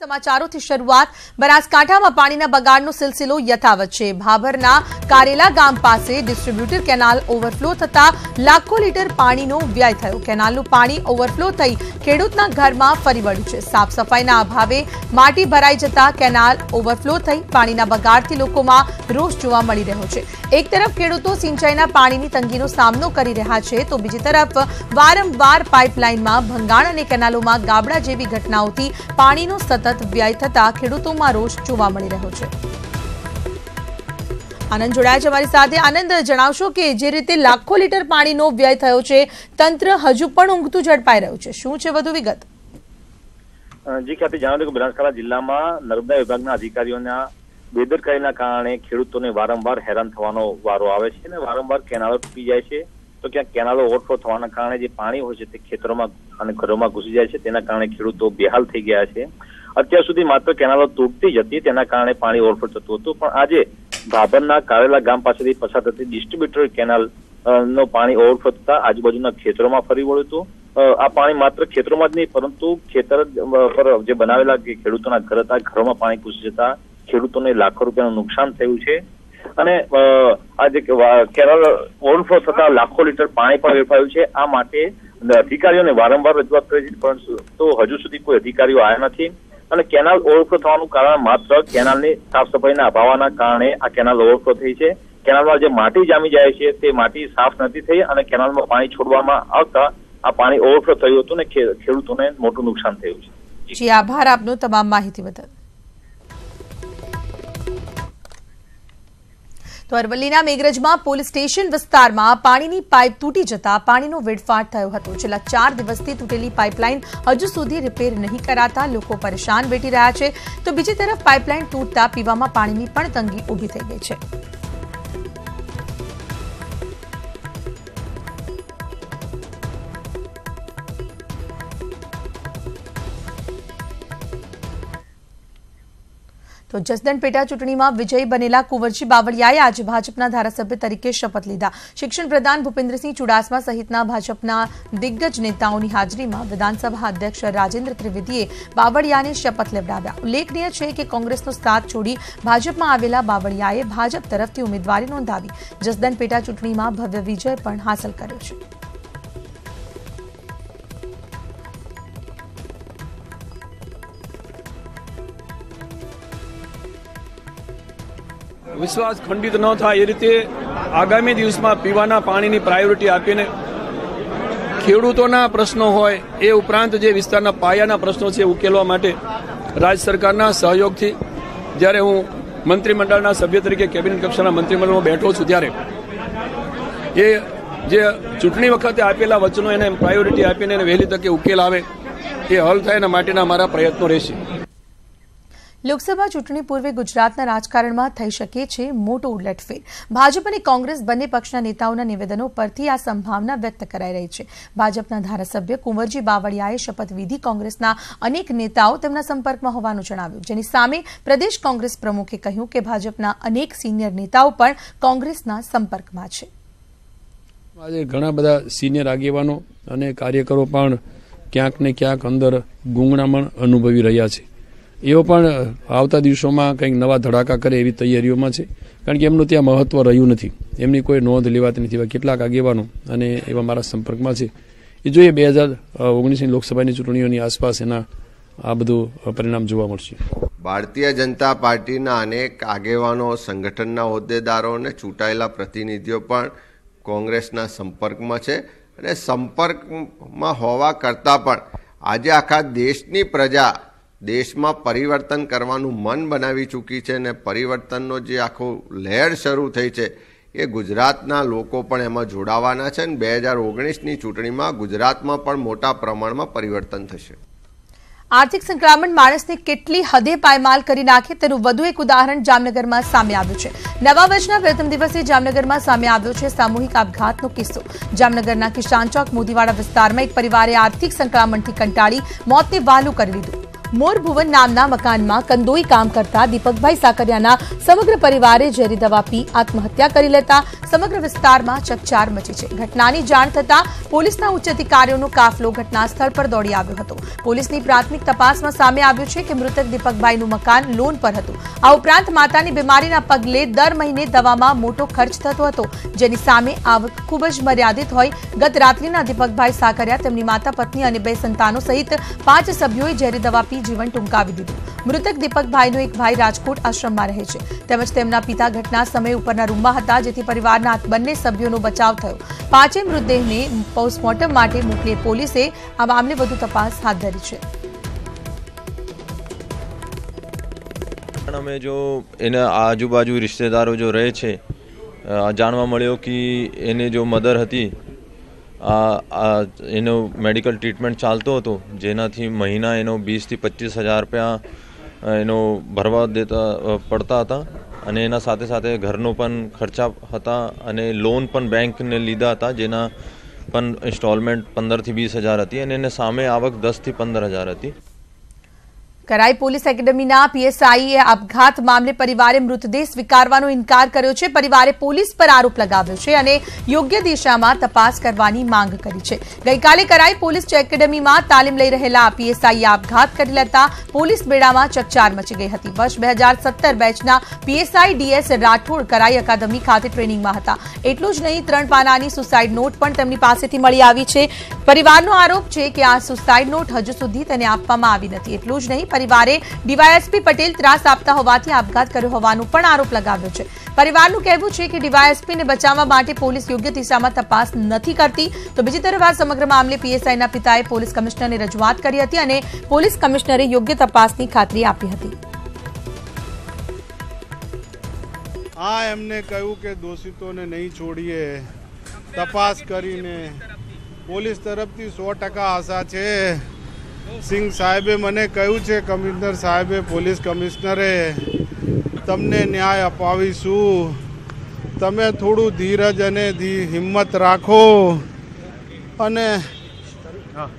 સમાચારોથી શરૂઆત બનાસકાંઠામાં પાણીના બગાડનો સિલસિલો યથાવત છે. ભાભરના કારેલા ગામ પાસે ડિસ્ટ્રીબ્યુટર કેનાલ ઓવરફ્લો થતા લાખો લીટર પાણીનો વ્યય થયો. કેનાલનું પાણી ઓવરફ્લો થઈ ખેડૂતના ઘરમાં ફરી વળ્યું છે. સાફ સફાઈના અભાવે માટી ભરાઈ જતા કેનાલ ઓવરફ્લો થઈ પાણીના બગાડથી લોકોમાં રોષ જોવા મળી રહ્યો છે. એક તરફ ખેડૂતો સિંચાઈના પાણીની તંગીનો સામનો કરી રહ્યા છે તો બીજી તરફ વારંવાર પાઇપલાઇનમાં ભંગાણ અને કેનાલોમાં ગાબડા જેવી ઘટનાઓથી પાણીનો સતત વ્યય થતા ખેડૂતોમાં રોષ જોવા મળી રહ્યો છે. આનંદ જોડાયા છે અમારી સાથે. આનંદ, જણાવશો કે જે રીતે લાખો લીટર પાણીનો વ્યય થયો છે, તંત્ર હજુ પણ ઊંઘતું ઝડપાઈ રહ્યું છે. શું છે વધુ વિગત? જી ખ્યાતિ જણાવ્યું કે બનાસકાંઠા જિલ્લામાં નર્મદા વિભાગના અધિકારીઓના બેદરકારીના કારણે ખેડૂતોને વારંવાર હેરાન થવાનો વારો આવે છે અને વારંવાર કેનાલો તૂટી જાય છે. તો ક્યાંક કેનાલો ઓવરફ્લો થવાના કારણે જે પાણી હોય છે તે ખેતરોમાં અને ઘરોમાં ઘૂસી જાય છે. તેના કારણે ખેડૂતો બેહાલ થઈ ગયા છે. અત્યાર સુધી માત્ર કેનાલો તૂટતી જ હતી તેના કારણે પાણી ઓવરફ્લો થતું હતું. પણ આજે ભાભરના કારેલા ગામ પાસેથી પસાર થતી ડિસ્ટ્રીબ્યુટર કેનાલ નો પાણી ઓવરફ્લો થતા આજુબાજુના ખેતરોમાં ફરી વળ્યું હતું. આ પાણી માત્ર ખેતરોમાં જ નહીં પરંતુ ખેતર પર જે બનાવેલા ખેડૂતોના ઘર હતા ઘરોમાં પાણી ઘૂસી જતા ખેડૂતોને લાખો રૂપિયાનું નુકસાન થયું છે. અને અ, આ જે વા- ઓવરફ્લો થતા લાખો લીટર પાણી પણ વેડફાયું છે. આ માટે અધિકારીઓને વારંવાર રજૂઆત કરી પરંતુ હજુ સુધી કોઈ અધિકારીઓ આવ્યા નથી. અને કેનાલ ઓવરફ્લો થવાનું કારણ માત્ર કેનાલની સાફ સફાઈના અભાવના કારણે આ કેનાલ ઓવરફ્લો થઈ છે. કેનાલમાં જે માટી જામી જાય છે, તે માટી સાફ નથી થઈ અને કેનાલમાં પાણી છોડવામાં આવતા આ પાણી ઓવરફ્લો થયું હતું ને ખેડૂતોને મોટું નુકસાન થયું છે. જી, આભાર આપનો તમામ માહિતી બદલ. તો અરવલ્લીના મેઘરજમાં પોલીસ સ્ટેશન વિસ્તારમાં પાણીની પાઇપ તૂટી જતા પાણીનો વેડફાટ થયો હતો. છેલ્લા ચાર દિવસથી તૂટેલી પાઇપલાઇન હજુ સુધી રિપેર નહીં કરાતા લોકો પરેશાન વેઠી રહ્યા છે. તો બીજી તરફ પાઇપલાઇન તૂટતા પીવામાં પાણીની પણ તંગી ઊભી થઈ ગઈ છે. તો જસદણ પેટા ચૂંટણીમાં વિજયી બનેલા કુંવરજી બાવળિયાએ આજે ભાજપના ધારાસભ્ય તરીકે શપથ લીધા. શિક્ષણ પ્રધાન ભૂપેન્દ્રસિંહ ચુડાસમા સહિતના ભાજપના દિગ્ગજ નેતાઓની હાજરીમાં વિધાનસભા અધ્યક્ષ રાજેન્દ્ર ત્રિવેદીએ બાવળિયાને શપથ લેવડાવ્યા. ઉલ્લેખનીય છે કે કોંગ્રેસનો સાથ છોડી ભાજપમાં આવેલા બાવળિયાએ ભાજપ તરફથી ઉમેદવારી નોંધાવી. જસદણ પેટા ચૂંટણીમાં ભવ્ય વિજય પણ હાંસલ કર્યો છે. વિશ્વાસ ખંડિત ન થાય એ રીતે આગામી દિવસમાં પીવાના પાણીની પ્રાયોરિટી આપીને ખેડૂતોના પ્રશ્નો હોય એ ઉપરાંત જે વિસ્તારના પાયાના પ્રશ્નો છે ઉકેલવા માટે રાજ્ય સરકારના સહયોગથી જ્યારે હું મંત્રીમંડળના સભ્ય તરીકે કેબિનેટ કક્ષાના મંત્રીમંડળમાં બેઠો છું ત્યારે એ જે ચૂંટણી વખતે આપેલા વચનો એને પ્રાયોરિટી આપીને એને વહેલી તકે ઉકેલ આવે એ હલ થાય એના માટેના મારા પ્રયત્નો રહેશે. લોકસભા ચૂંટણી પૂર્વે ગુજરાતના રાજકારણમાં થઈ શકે છે મોટો ઉલટફેર. ભાજપ અને કોંગ્રેસ બંને પક્ષના નેતાઓના નિવેદનો પરથી આ સંભાવના વ્યક્ત કરાઈ રહી છે. ભાજપના ધારાસભ્ય કુંવરજી બાવળિયાએ શપથવિધિ કોંગ્રેસના અનેક નેતાઓ તેમના સંપર્કમાં હોવાનું જણાવ્યું. જેની સામે પ્રદેશ કોંગ્રેસ પ્રમુખે કહ્યું કે ભાજપના અનેક સિનિયર નેતાઓ પણ કોંગ્રેસના સંપર્કમાં છે. આજે ઘણા બધા સિનિયર આગેવાનો અને કાર્યકરો પણ ક્યાંક ને ક્યાંક અંદર ગુંગણામણ અનુભવી રહ્યા છે. એઓ પણ આવતા દિવસોમાં કંઈક નવા ધડાકા કરે એવી તૈયારીઓમાં છે. કારણ કે એમનું ત્યાં મહત્વ રહ્યું નથી. એમની કોઈ નોંધ લેવાતી નથી. કેટલાક આગેવાનો અને એવા મારા સંપર્કમાં છે. એ જોઈએ બે હજાર ઓગણીસની લોકસભાની ચૂંટણીઓની આસપાસ એના આ બધું પરિણામ જોવા મળશે. ભારતીય જનતા પાર્ટીના અનેક આગેવાનો, સંગઠનના હોદ્દેદારો અને ચૂંટાયેલા પ્રતિનિધિઓ પણ કોંગ્રેસના સંપર્કમાં છે અને સંપર્કમાં હોવા કરતાં પણ આજે આખા દેશની પ્રજા દેશમાં પરિવર્તન કરવાનું મન બનાવી ચૂકી છે અને પરિવર્તનનો જે આખો લહેર શરૂ થઈ છે, એ ગુજરાતના લોકો પણ એમાં જોડાવાના છે અને બે હજાર ઓગણીસની ચૂંટણીમાં ગુજરાતમાં પણ મોટા પ્રમાણમાં પરિવર્તન થશે. આર્થિક સંક્રમણ માણસને કેટલી હદે પાયમાલ કરી નાખે તેનું વધુ એક ઉદાહરણ જામનગરમાં સામે આવ્યું છે. નવા વર્ષના પ્રથમ દિવસે જામનગરમાં સામે આવ્યો છે સામૂહિક આપઘાતનો કિસ્સો. જામનગરના કિશાન ચોક મોદીવાડા વિસ્તારમાં એક પરિવારે આર્થિક સંક્રમણથી કંટાળી મોતને વહાલું કરી લીધું મોરભુવન નામના મકાનમાં કંદોઈ કામ કરતા દીપકભાઈ સાકરિયાના સમગ્ર પરિવારે ઝેરી દવા પી આત્મહત્યા કરી લેતા સમગ્ર વિસ્તારમાં ચકચાર મચી છે. ઘટનાની જાણ થતાં પોલીસના ઉચ્ચ અધિકારીઓનો કાફલો ઘટના પર દોડી આવ્યો હતો. પોલીસની પ્રાથમિક તપાસમાં સામે આવ્યું છે કે મૃતક દીપકભાઈનું મકાન લોન પર હતું. આ ઉપરાંત માતાની બીમારીના પગલે દર મહિને દવામાં મોટો ખર્ચ થતો હતો. જેની સામે આવક ખૂબ જ મર્યાદિત હોય. ગત રાત્રિના દીપકભાઈ સાકરિયા તેમની માતા, પત્ની અને બે સંતાનો સહિત પાંચ સભ્યોએ ઝેરી દવા પી જીવન ટૂંકાવી દીધું. મૃતક દીપકભાઈનો એક ભાઈ રાજકોટ આશ્રમમાં રહે છે. તેમજ તેમના પિતા ઘટના સમયે ઉપરના રૂમમાં હતા, જેથી પરિવારના બંને સભ્યોનો બચાવ થયો. પાંચે મૃતદેહને પોસ્ટમોર્ટમ માટે મોકલી પોલીસે. આ મામલે વધુ તપાસ હાથ ધરી છે. અમે જો એના આજુબાજુ રિશ્તેદારો જો રહે છે જાણવા મળ્યો કે એને જો મધર હતી આ એનો મેડિકલ ટ્રીટમેન્ટ ચાલતો હતો, જેનાથી મહિના એનો વીસથી પચીસ હજાર રૂપિયા એનો ભરવા દેતા પડતા હતા. અને એના સાથે સાથે ઘરનો પણ ખર્ચા હતા અને લોન પણ બેંકને લીધા હતા, જેના પણ ઇન્સ્ટોલમેન્ટ પંદરથી વીસ હજાર હતી અને એને સામે આવક દસથી પંદર હજાર હતી. કરાઈ પોલીસ એકેડમીના પીએસઆઈએ આપઘાત મામલે પરિવારે મૃતદેહ સ્વીકારવાનો ઇનકાર કર્યો છે પરિવારે પોલીસ પર આરોપ લગાવ્યો છે અને યોગ્ય દિશામાં તપાસ કરવાની માંગ કરી છે ગઈકાલે કરાઈ પોલીસ એકેડમીમાં તાલીમ લઈ રહેલા પીએસઆઈએ આપઘાત કરી લેતા પોલીસ બેડામાં ચકચાર મચી ગઈ હતી વર્ષ બે બેચના પીએસઆઈ ડીએસ રાઠોડ કરાઈ અકાદમી ખાતે ટ્રેનિંગમાં હતા। એટલું જ નહીં, ત્રણ પાનાની સુસાઇડ નોટ પણ તેમની પાસેથી મળી આવી છે। પરિવારનો આરોપ છે કે આ સુસાઇડ નોટ હજુ સુધી તેને આપવામાં આવી નથી। એટલું જ નહીં પરિવારે ડીવાયએસપી પટેલ ત્રાસ આપતા હોવાથી આપઘાત કર્યો હોવાનો પણ આરોપ લગાવ્યો છે. પરિવારનું કહેવું છે કે ડીવાયએસપીને બચાવવા માટે પોલીસ યોગ્ય દિશામાં તપાસ નથી કરતી. તો બીજી તરફ આ સમગ્ર મામલે પીએસઆઈના પિતાએ પોલીસ કમિશનરને રજૂઆત કરી હતી અને પોલીસ કમિશનરે યોગ્ય તપાસની ખાતરી આપી હતી. આ એમને કહ્યું કે દોષિતોને નહીં છોડીએ. તપાસ કરીને પોલીસ તરફથી સો ટકા આશા છે. સિંહ સાહેબે મને કહ્યું છે કમિશનર સાહેબે પોલીસ કમિશનરે તમને ન્યાય અપાવીશું. તમે થોડું ધીરજ અને હિંમત રાખો અને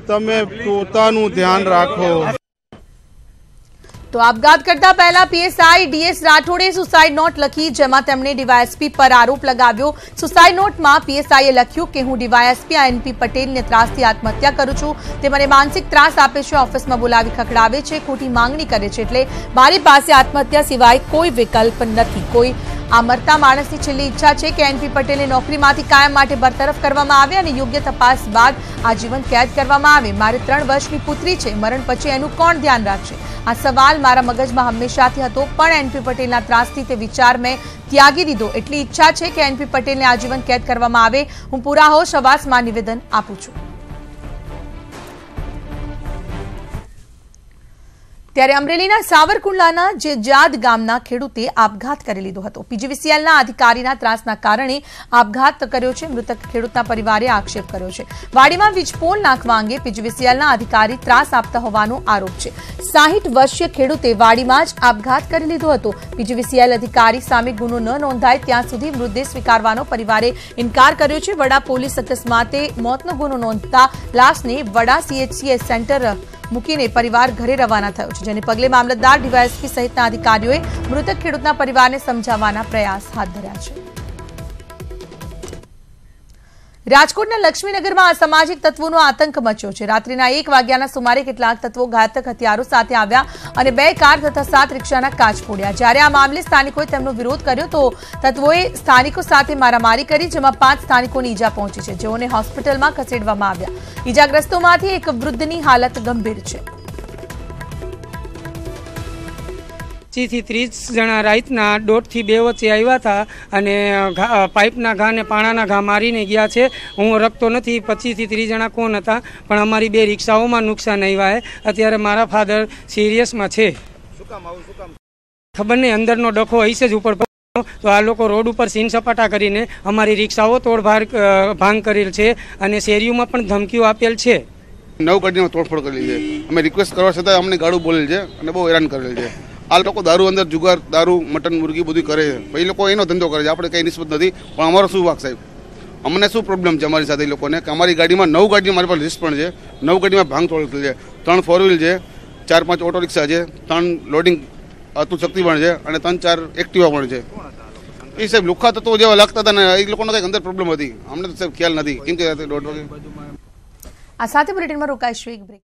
તમે પોતાનું ધ્યાન રાખો. તો આપઘાત કરતા પહેલા પીએસઆઈ ડીએસ રાઠોડે સુસાઇડ નોટ લખી, જેમાં તેમણે ડીવાયએસપી પર આરોપ લગાવ્યો. સુસાઇડ નોટમાં પીએસઆઈએ લખ્યું કે હું ડીવાયએસપી એનપી પટેલને ત્રાસથી આત્મહત્યા કરું છું. તે મને માનસિક ત્રાસ આપે છે, ઓફિસમાં બોલાવી ખખડાવે છે, ખોટી માંગણી કરે છે. એટલે મારી પાસે આત્મહત્યા સિવાય કોઈ વિકલ્પ નથી. કોઈ આ મરતા માણસની છેલ્લી ઈચ્છા છે કે એનપી પટેલને નોકરીમાંથી કાયમ માટે બરતરફ કરવામાં આવે અને યોગ્ય તપાસ બાદ આજીવન કેદ કરવામાં આવે. મારે ત્રણ વર્ષની પુત્રી છે. મરણ પછી એનું કોણ ધ્યાન રાખશે? આ સવાલ મારા મગજમાં હંમેશાથી હતો, પણ એનપી પટેલના ત્રાસથી તે વિચાર મેં ત્યાગી દીધો. એટલી ઈચ્છા છે કે એનપી પટેલને આજીવન કેદ કરવામાં આવે. હું પૂરા હોશ અવાસમાં નિવેદન આપું છું. ત્યારે અમરેલીના સાવરકુંડલાના જે જાદ ગામના ખેડૂતે આપઘાત કરી લીધો હતો. પીજીવીસીએલના અધિકારીના ત્રાસના કારણે આપઘાત કર્યો છે. મૃતક ખેડૂતના પરિવારે આક્ષેપ કર્યો છે. વાડીમાં વીજપોલ નાખવા અંગે પીજીવીસીએલના અધિકારી ત્રાસ આપતા હોવાનો આરોપ છે. સાહીઠ વર્ષીય ખેડૂતે વાડીમાં જ આપઘાત કરી લીધો હતો. પીજીવીસીએલ અધિકારી સામે ગુનો ન નોંધાય ત્યાં સુધી મૃતદેહ સ્વીકારવાનો પરિવારે ઇનકાર કર્યો છે. વડા પોલીસ અકસ્માતે મોતનો ગુનો નોંધતા લાશને વડા સીએચસીએસ સેન્ટર મૂકીને પરિવાર ઘરે રવાના થયો છે, જેને પગલે મામલતદાર ડીવાયએસપી સહિતના અધિકારીઓએ મૃતક ખેડૂતના પરિવારને સમજાવવાના પ્રયાસ હાથ ધર્યા છે. રાજકોટના લક્ષ્મીનગરમાં અસામાજિક તત્વોનો આતંક મચ્યો છે. રાત્રિના એક વાગ્યાના સુમારે કેટલાક તત્વો ઘાતક હથિયારો સાથે આવ્યા અને બે કાર તથા સાત રિક્ષાના કાચ ફોડ્યા. જ્યારે આ મામલે સ્થાનિકોએ તેમનો વિરોધ કર્યો તો તત્વોએ સ્થાનિકો સાથે મારામારી કરી, જેમાં પાંચ સ્થાનિકોની ઈજા પહોંચી છે. જેઓને હોસ્પિટલમાં ખસેડવામાં આવ્યા. ઈજાગ્રસ્તોમાંથી એક વૃદ્ધની હાલત ગંભીર છે. પચીસથી ત્રીસ જણા રાતના દોઢથી બે વચ્ચે આવ્યા હતા અને પાઇપના ઘા ને પાણાના ઘા મારીને ગયા છે. હું રખતો નથી પચીસથી ત્રીસ જણા કોણ હતા પણ અમારી બે રિક્ષાઓમાં નુકસાન આવ્યા છે અત્યારે મારા ફાધર સિરિયસમાં છે. ખબર નહીં અંદરનો ડખો હશે જ ઉપર. તો આ લોકો રોડ ઉપર સીન સપાટા કરીને અમારી રિક્ષાઓ તોડભાર ભાંગ કરેલ છે અને શેરીઓમાં પણ ધમકીઓ આપેલ છે. નવ ગાડીમાં તોડફોડ કરેલી છે. અમે રિક્વેસ્ટ કરવા છતાં અમને ગાડું બોલેલ છે અને બહુ હેરાન કરેલ છે. આ લોકો દારૂ અંદર જુગાર, દારૂ, મટન, મુર્ગી બધું કરે છે. એ લોકો એનો ધંધો કરે છે. આપણે કંઈ નિસ્બત નથી. પણ અમારો શું વાક સાહેબ? અમને શું પ્રોબ્લેમ છે અમારી સાથે એ લોકોને? કે અમારી ગાડીમાં નવ ગાડી મારી પાસે લિસ્ટ પણ છે. નવ ગાડીમાં ભાંગતોડ છે. ત્રણ ફોર વ્હીલ છે. ચાર પાંચ ઓટો રિક્ષા છે. ત્રણ લોડિંગ અતુ શક્તિ પણ છે અને ત્રણ ચાર એક્ટિવા પણ છે. એ સાહેબ લુખા તત્વો જેવા લાગતા હતા ને એ લોકોનો કંઈક અંદર પ્રોબ્લેમ હતી. અમને તો સાહેબ ખ્યાલ નથી. કેમ કે દોઢ વાગે આ સાથે બુલેટિનમાં રોકાઈશું. એક બ્રેક